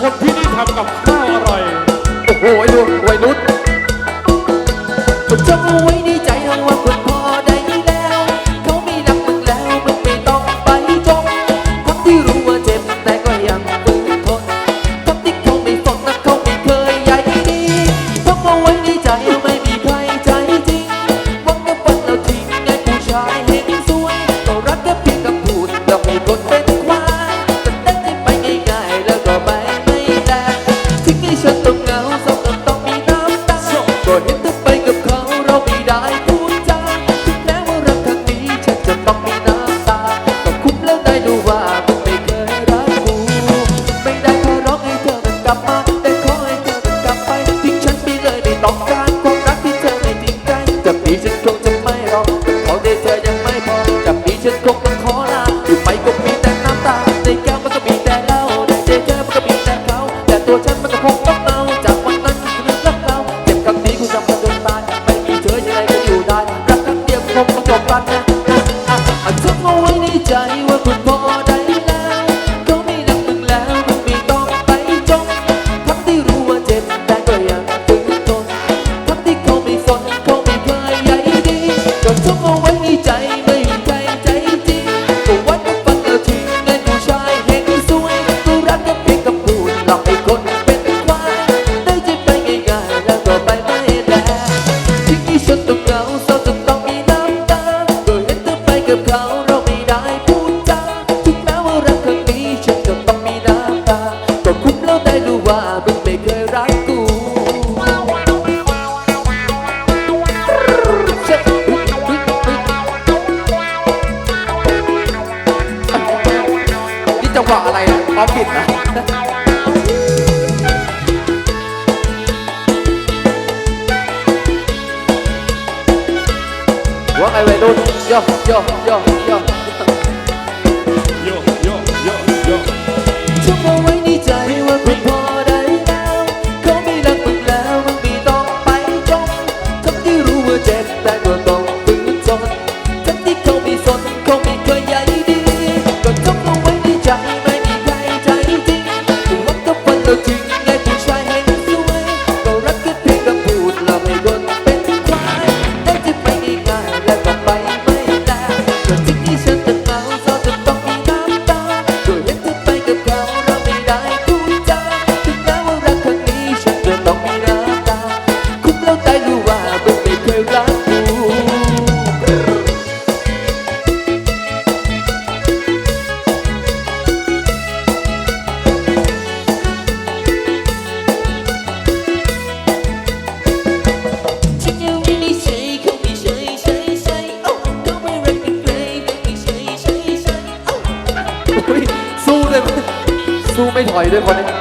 คนที่นี่ทำกับข้าวอร่อย โอ้โห ฉันต้องเหงาเศร้าก็ต้องมีน้ำตาก็เห็นเธอไปกับเขาเราไม่ได้พูดจาแม้ว่ารักครั้งนี้ฉันจะต้องมีน้ำตาก็คุ้มแล้วได้ดูว่ามึงไม่เคยรักกูไม่ได้ขอร้องให้เธอกลับมาแต่ขอให้เธอกลับไปทิ้งฉันไปเลยไม่ต้องการความรักที่เธอไม่ทิ้งใจจากนี้ฉันคงจะไม่รอแต่ขอได้เธยังไม่พอจากนี้ฉันคงต้ขอลาอยู่ไปก็มีแต่น้ำตาในแก้วมันก็มีแต่เหล้าในใจมันก็มีแต่เขาแต่ตัวฉันมันก็ จังหวะอะไรอะออมปิดนะว่าไอ้วัยรุ่นโยอยโยโย สู้ไม่ถอยด้วยคนนี้